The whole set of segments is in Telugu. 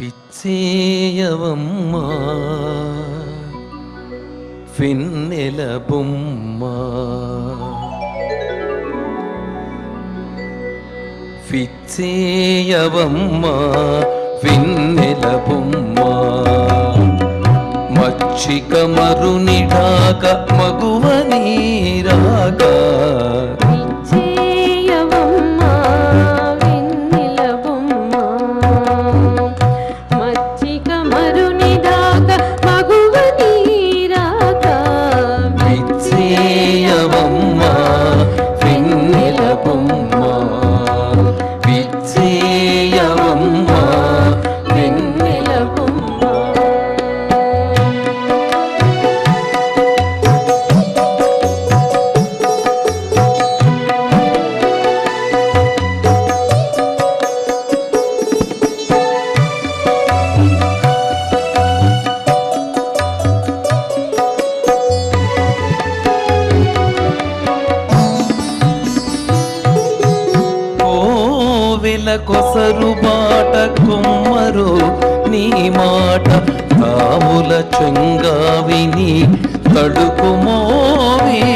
పిచ్చేయవమ్మా. పిన్నెల బొమ్మ పిచ్చేయవమ్మా. పిన్నెల బొమ్మ మచ్చిక మరునిడాక మగువని కొసరు మాట కుమ్మరు నీ మాట రాముల చుంగావిని తడుకుమోవే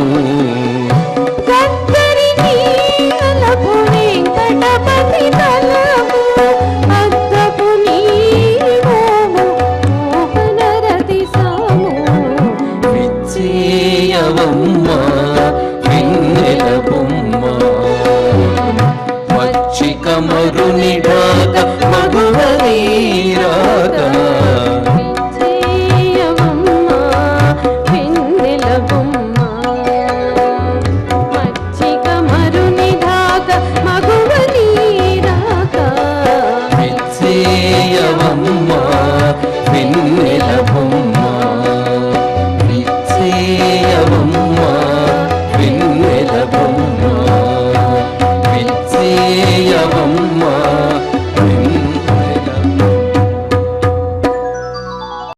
Oh.